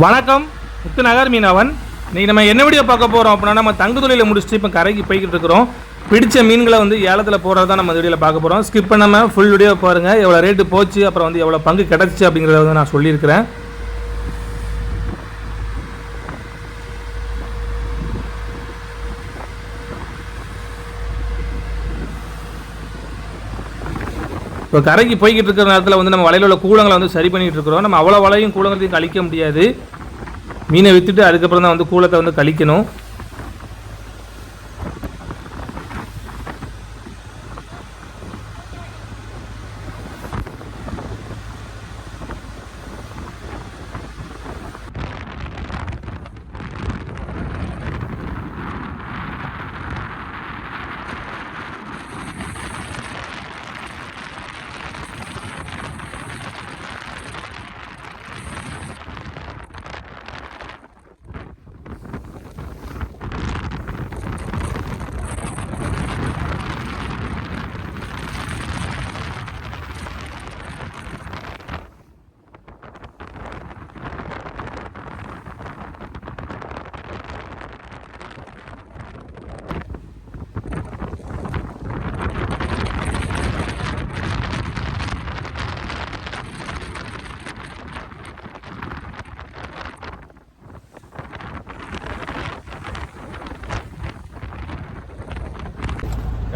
வணக்கம். முத்துநகர் மீனவன். இன்றைக்கி நம்ம என்ன வீடியோ பார்க்க போகிறோம் அப்படின்னா நம்ம தங்கு தொழிலை முடிச்சுட்டு இப்போ கரைக்கு போய்கிட்டு இருக்கிறோம். பிடிச்ச மீன்களை வந்து ஏலத்தில் போகிறது தான் நம்ம வீடியோவில் பார்க்க போகிறோம் ஸ்கிப் பண்ணாமல் ஃபுல் வீடியோ பாருங்கள் எவ்வளோ ரேட்டு போச்சு அப்புறம் வந்து எவ்வளோ பங்கு கிடச்சி அப்படிங்கிறத வந்து நான் சொல்லியிருக்கிறேன். இப்போ கரைக்கு போய்கிட்டு இருக்கிற நேரத்தில் வந்து நம்ம வலையில் உள்ள கூலங்களை வந்து சரி பண்ணிகிட்டு இருக்கிறோம். நம்ம அவ்வளோ வலையும் கூலங்களையும் கழிக்க முடியாது. மீனை விற்றுட்டு அதுக்கப்புறம் தான் வந்து கூலத்தை வந்து கழிக்கணும்.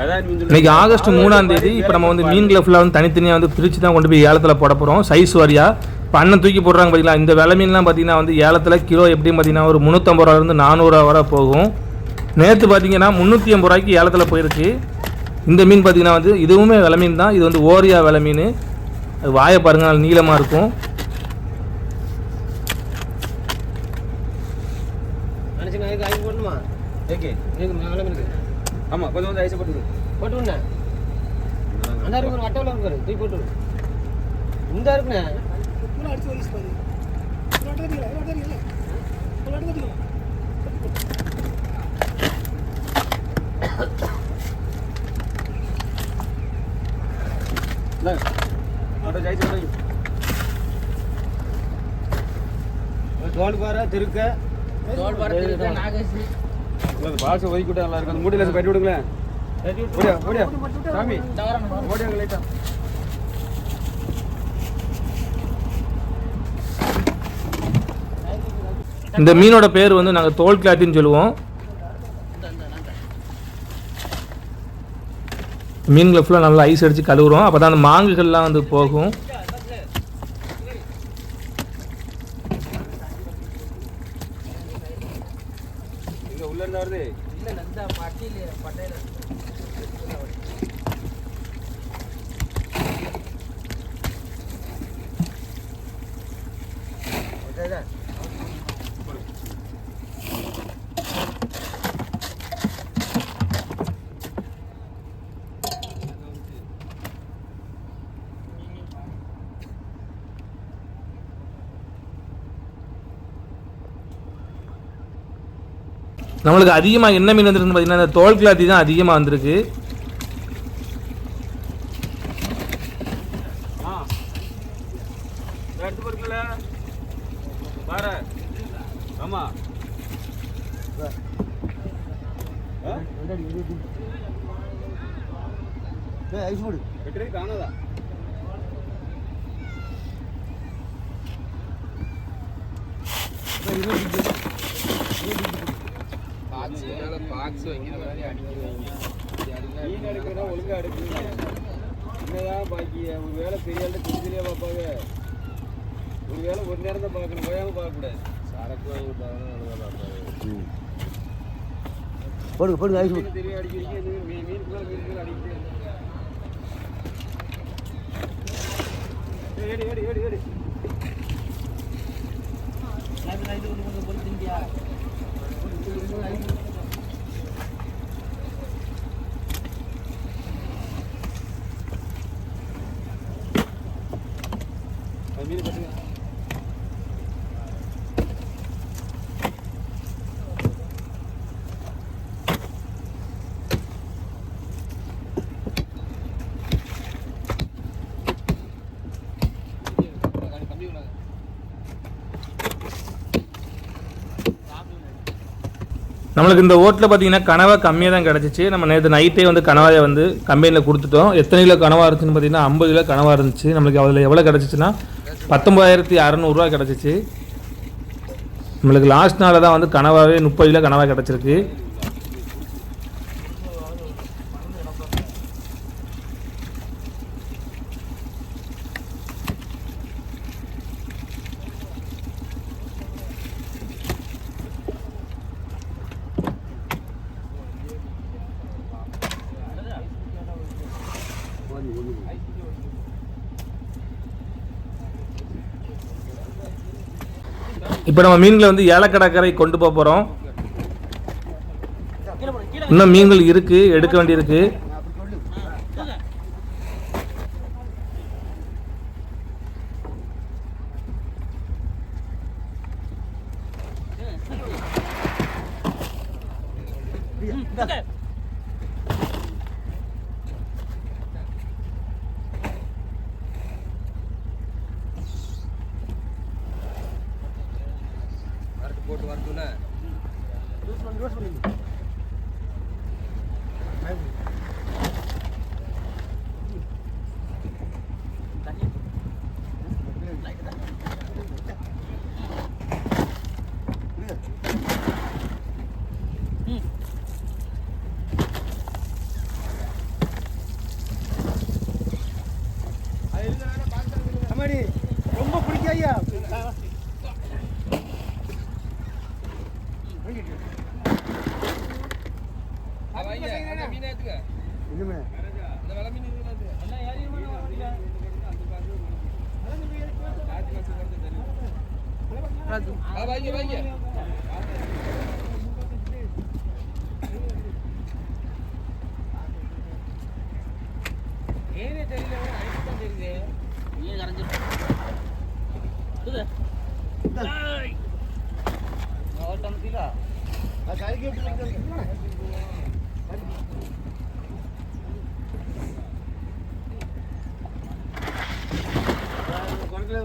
இன்னைக்கு ஆகஸ்ட் மூணாம் தேதி இப்போ நம்ம வந்து மீன்களை ஃபுல்லாக வந்து தனித்தனியாக வந்து பிரித்து தான் கொண்டு போய் ஏலத்தில் போட போகிறோம் சைஸ் வாரியாக இப்போ அண்ணன் தூக்கி போடுறாங்க பார்த்தீங்களா இந்த விலை மீன்லாம் பார்த்தீங்கன்னா வந்து ஏலத்தில் கிலோ எப்படியும் பார்த்தீங்கன்னா ஒரு முந்நூற்றம்பது ரூபாலேருந்து நானூறுரூவா வரை போகும். நேற்று பார்த்தீங்கன்னா முந்நூற்றி ஐம்பது ரூபாய்க்கு ஏலத்தில் போயிருக்கு. இந்த மீன் பார்த்தீங்கன்னா வந்து இதுவுமே விலை மீன் தான். இது வந்து ஓரியா விலை மீன். அது வாயை பாருங்க நல்ல நீளமாக இருக்கும். மனுஷங்க அதுக்கு ஐஸ் போடணுமா ஏகே இதுக்கு மேலே இருக்கு ஆமா கொஞ்சம் வந்து ஐஸ் போட்டு போட்டு விடுண்ணே அந்த இருக்கு ஒரு அட்டவில் இருக்கு தூக்கி போட்டு விடு. இந்த இருக்குண்ணே ஐஸ் போட்டு தோல் பாறை திருக்க. தோல் பாறை திருக்க நாகேஷ். பாக்ஸ் ஒதுக்கி விட்டா நல்லா இருக்கும். அந்த மூட்டையில கட்டி விடுங்களேன். ஓடியா ஓடியா. சாமி. ஓடியா லைட்டா. இந்த மீனோட பேர் வந்து நாங்கள் தோல் கிளாத்தின்னு சொல்லுவோம். மீன்களை ஃபுல்லாக நல்லா ஐஸ் அடித்து கழுவுறோம். அப்போ தான் அந்த மாங்குகள்லாம் வந்து போகும். உள்ள இருந்தா வருது. இல்லை நந்தா பட்டியில் பட்டையில் நம்மளுக்கு அதிகமாக என்ன மீன் வந்துருக்குன்னு பார்த்தீங்கன்னா இந்த தோல் கிளாத்தி தான் அதிகமாக வந்திருக்கு ஆ எடுத்து போறீங்களா பாரு ஆமா ஆ? ஐஸ் போடு வெற்றி காணாதா மீன் எடுக்கிறதா ஒழுங்கா எடுக்கிறீங்க? என்னதான் பாக்கி ஒரு வேலை பெரிய ஆள்கிட்ட தெரிஞ்சலையா பார்ப்பாங்க. ஒரு வேலை ஒரு நேரம் தான் பார்க்கணும் ஓயாம பார்க்கக்கூடாது. சரக்கு வாங்கி பார்ப்பாங்க போடுங்க போடுங்க ஐஸ் போடு தெரியும் அடிக்கிறீங்க மீன் மீனுக்குள்ள மீனுக்குள்ள அடிக்கிறீங்க. ஏடி ஏடி ஏடி ஏடி. அது நம்மளுக்கு இந்த ஓட்டில் பார்த்தீங்கன்னா கனவா கம்மியாக தான் கிடச்சிச்சு. நம்ம நேற்று நைட்டே வந்து கனவாயை வந்து கம்பெனியில் கொடுத்துட்டோம். எத்தனை கிலோ கனவா இருந்துச்சுன்னு பார்த்தீங்கன்னா ஐம்பது கிலோ கனவா இருந்துச்சு. நம்மளுக்கு அதில் எவ்வளோ கிடச்சிச்சின்னா பத்தொம்பதாயிரத்தி அறநூறுவா கிடச்சிச்சு. நம்மளுக்கு லாஸ்ட் நாளில் தான் வந்து கனவாவே முப்பது கிலோ கனவா கிடச்சிருக்கு. இப்போ நம்ம மீன்களை வந்து ஏலக்கடற்கரை கொண்டு போக போகிறோம் இன்னும் மீன்கள் இருக்கு எடுக்க வேண்டியிருக்கு. வரட்டு போட்டு வரட்டும்ல அம்மாடி ரொம்ப பிடிக்கும் ஐயா மீன் ஏத்துக்க இன்னுமே இந்த வெலை மீன் இருக்குல்ல அது. வாங்கி ஏனே தெரியல அடிச்சு தான் தெரியுது மீன் கரைஞ்சிருக்கு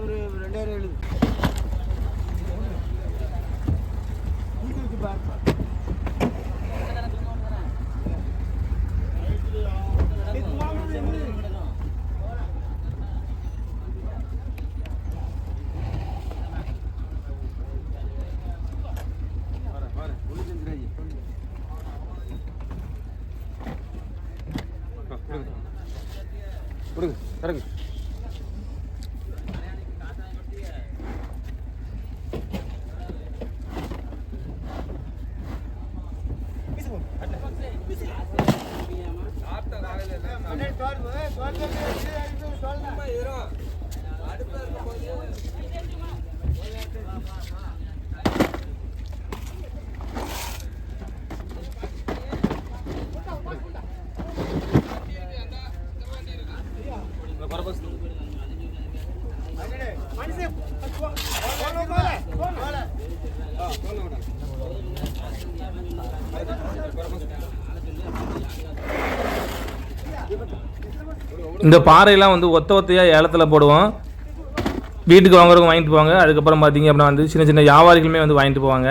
ஒரு ரெண்டாயிரம் எழுது கொடுங்க தரங்க இந்த பாறையெல்லாம் வந்து ஒத்த ஒத்தையாக ஏலத்தில் போடுவோம். வீட்டுக்கு வாங்குறவங்க வாங்கிட்டு போவாங்க. அதுக்கப்புறம் பார்த்தீங்க அப்படின்னா வந்து சின்ன சின்ன வியாபாரிகளுமே வந்து வாங்கிட்டு போவாங்க.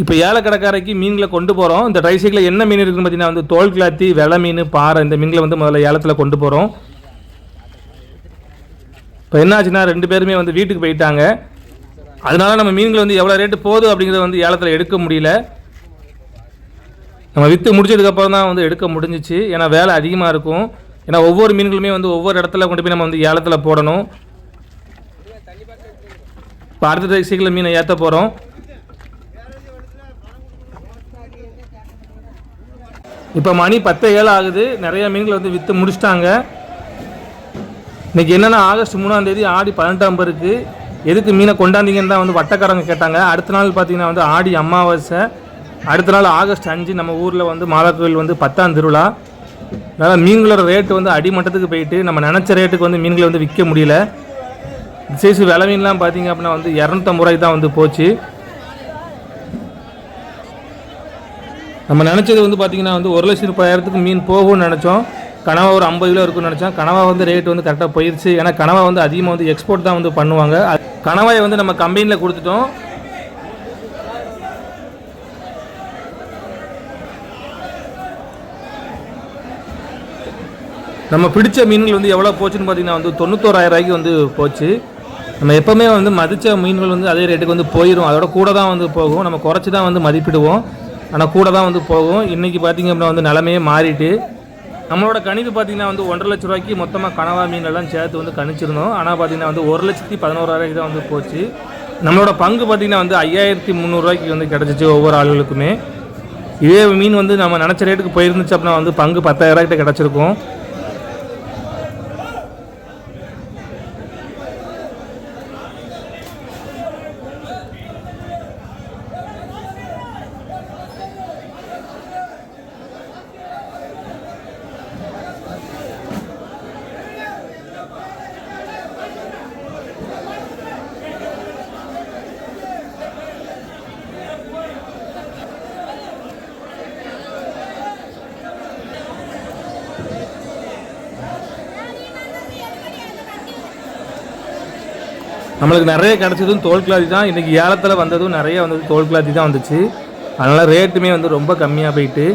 இப்போ ஏலக்கடைக்காரைக்கு மீன்களை கொண்டு போகிறோம் இந்த ட்ரைசைக்கில் என்ன மீன் இருக்குன்னு பார்த்தீங்கன்னா வந்து தோல் கிளாத்தி வெலை மீன் பாறை இந்த மீன்களை வந்து முதல்ல ஏலத்தில் கொண்டு போகிறோம் இப்போ என்னாச்சுன்னா ரெண்டு பேருமே வந்து வீட்டுக்கு போயிட்டாங்க. அதனால நம்ம மீன்கள் வந்து எவ்வளோ ரேட்டு போகுது அப்படிங்கிறத வந்து ஏலத்தில் எடுக்க முடியல. நம்ம விற்று முடிச்சதுக்கப்புறம் தான் வந்து எடுக்க முடிஞ்சிச்சு. ஏன்னா வேலை அதிகமாக இருக்கும். ஏன்னா ஒவ்வொரு மீன்களுமே வந்து ஒவ்வொரு இடத்துல கொண்டு போய் நம்ம வந்து ஏலத்தில் போடணும். இப்போ அடுத்த சீக்கிரம் மீனை ஏற்ற போகிறோம் இப்போ மணி பத்து ஏழு ஆகுது. நிறைய மீன்கள் வந்து விற்று முடிச்சிட்டாங்க. இன்னைக்கு என்னென்னா ஆகஸ்ட் மூணாம் தேதி ஆடி பதினெட்டாம் இருக்குது எதுக்கு மீனை கொண்டாந்தீங்கன்னு தான் வந்து வட்டக்காரங்க கேட்டாங்க. அடுத்த நாள் பார்த்தீங்கன்னா வந்து ஆடி அமாவாசை. அடுத்த நாள் ஆகஸ்ட் அஞ்சு நம்ம ஊரில் வந்து மாதா கோயில் வந்து பத்தாம் திருவிழா. அதனால் மீன்களோட ரேட்டு வந்து அடிமட்டத்துக்கு போயிட்டு நம்ம நினச்ச ரேட்டுக்கு வந்து மீன்களை வந்து விற்க முடியல. விசேஷ விலை மீன்லாம் பார்த்தீங்க அப்படின்னா வந்து இரநூத்தம்பது ரூபாய்க்கு தான் வந்து போச்சு. நம்ம நினச்சது வந்து பார்த்திங்கன்னா வந்து ஒரு லட்சம் ரூபாயிரத்துக்கு மீன் போகும்னு நினச்சோம். கனவா ஒரு ஐம்பது கிலோ இருக்கும்னு நினச்சோம். கனவா வந்து ரேட் வந்து கரெக்டாக போயிடுச்சு ஏன்னா கனவா வந்து அதிகமாக வந்து எக்ஸ்போர்ட் தான் வந்து பண்ணுவாங்க. கணவாயை வந்து நம்ம கம்பெனியில் கொடுத்துட்டோம். நம்ம பிடிச்ச மீன்கள் வந்து எவ்வளோ போச்சுன்னு பார்த்தீங்கன்னா வந்து தொண்ணூத்தோராயிரம் ரூபாய்க்கு வந்து போச்சு. நம்ம எப்போவுமே வந்து மதித்த மீன்கள் வந்து அதே ரேட்டுக்கு வந்து போயிடும் அதோட கூட தான் வந்து போகும். நம்ம குறைச்சி தான் வந்து மதிப்பிடுவோம். ஆனால் கூட தான் வந்து போகும். இன்றைக்கி பார்த்திங்க அப்படின்னா வந்து நிலமையே மாறிட்டு நம்மளோட கணிப்பு பார்த்திங்கன்னா வந்து ஒன்றரை லட்ச ரூபாய்க்கு மொத்தமாக கனவா மீனெல்லாம் சேர்த்து வந்து கணிச்சிருந்தோம். ஆனால் பார்த்திங்கன்னா வந்து ஒரு லட்சத்தி பதினோராயிரம் தான் வந்து போச்சு. நம்மளோட பங்கு பார்த்திங்கன்னா வந்து ஐயாயிரத்தி முந்நூறுரூவாய்க்கு வந்து கிடச்சிச்சு ஒவ்வொரு ஆளுகளுக்குமே. இதே மீன் வந்து நம்ம நினச்ச ரேட்டுக்கு போயிருந்துச்சு அப்படின்னா வந்து பங்கு பத்தாயிரம் கிட்ட கிடச்சிருக்கும். நம்மளுக்கு நிறைய கிடச்சதும் தோல் கிளாதி தான். இன்றைக்கி ஏலத்தில் வந்ததும் நிறைய வந்தது தோல் கிளாதி தான் வந்துச்சு. அதனால் ரேட்டுமே வந்து ரொம்ப கம்மியாக போயிட்டு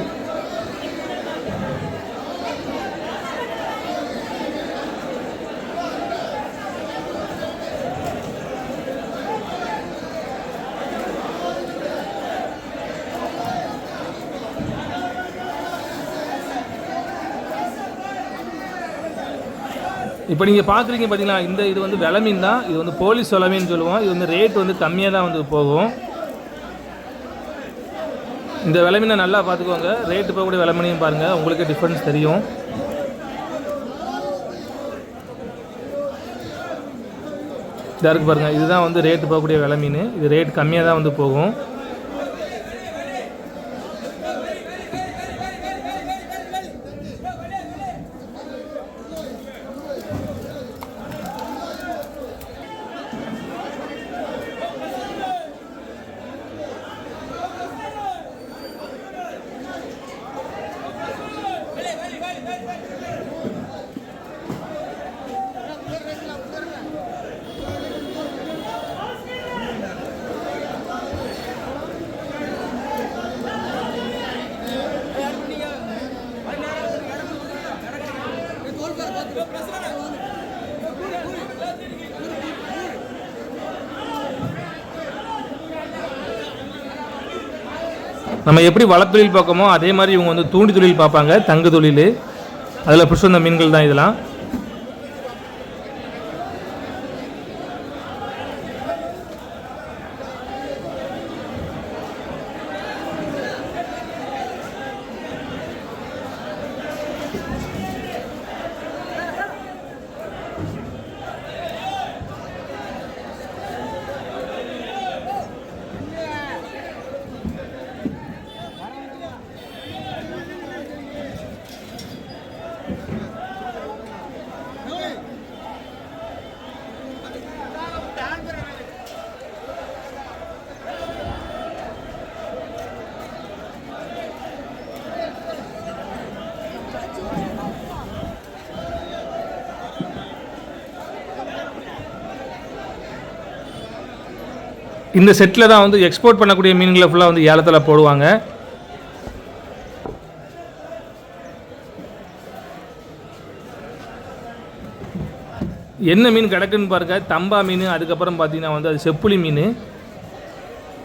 இப்போ நீங்கள் பார்க்குறீங்க பார்த்தீங்களா இந்த இது வந்து விலை மீன் தான் இது வந்து போலீஸ் விலை மீன் சொல்லுவோம் இது வந்து ரேட் வந்து கம்மியாக தான் வந்து போகும். இந்த விலை மீனை நல்லா பார்த்துக்கோங்க ரேட்டு போகக்கூடிய விலை மீனையும் பாருங்கள் உங்களுக்கு டிஃப்ரென்ஸ் தெரியும். இதாக இருக்குது பாருங்கள் இதுதான் வந்து ரேட்டு போகக்கூடிய விலை மீன் இது ரேட் கம்மியாக தான் வந்து போகும். நம்ம எப்படி வளத்தொழில் பார்க்கமோ அதே மாதிரி இவங்க வந்து தூண்டி தொழில் பார்ப்பாங்க தங்கு தொழில். அதில் பிடிச்ச மீன்கள் தான் இதெல்லாம். இந்த செட்டில் தான் வந்து எக்ஸ்போர்ட் பண்ணக்கூடிய மீன்களை ஃபுல்லாக வந்து ஏலத்தில் போடுவாங்க. என்ன மீன் கிடக்குன்னு பாருங்க. தம்பா மீன் அதுக்கப்புறம் பார்த்தீங்கன்னா வந்து அது செப்புளி மீன்.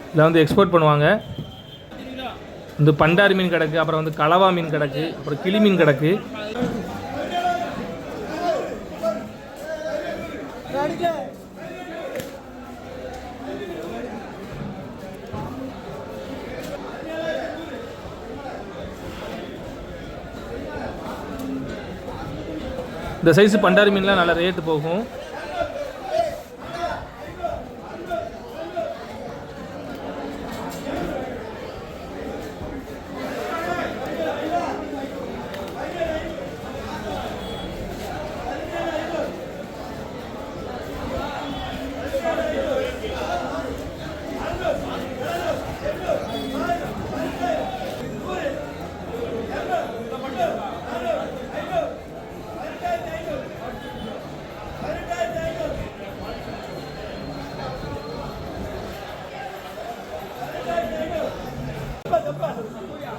இதில் வந்து எக்ஸ்போர்ட் பண்ணுவாங்க. இந்த பண்டாரி மீன் கிடக்கு அப்புறம் வந்து கலவா மீன் கிடக்கு அப்புறம் கிளி மீன் கிடக்கு. இந்த சைஸ் பண்டாரி மீன்லாம் நல்லா ரேட்டு போகும்.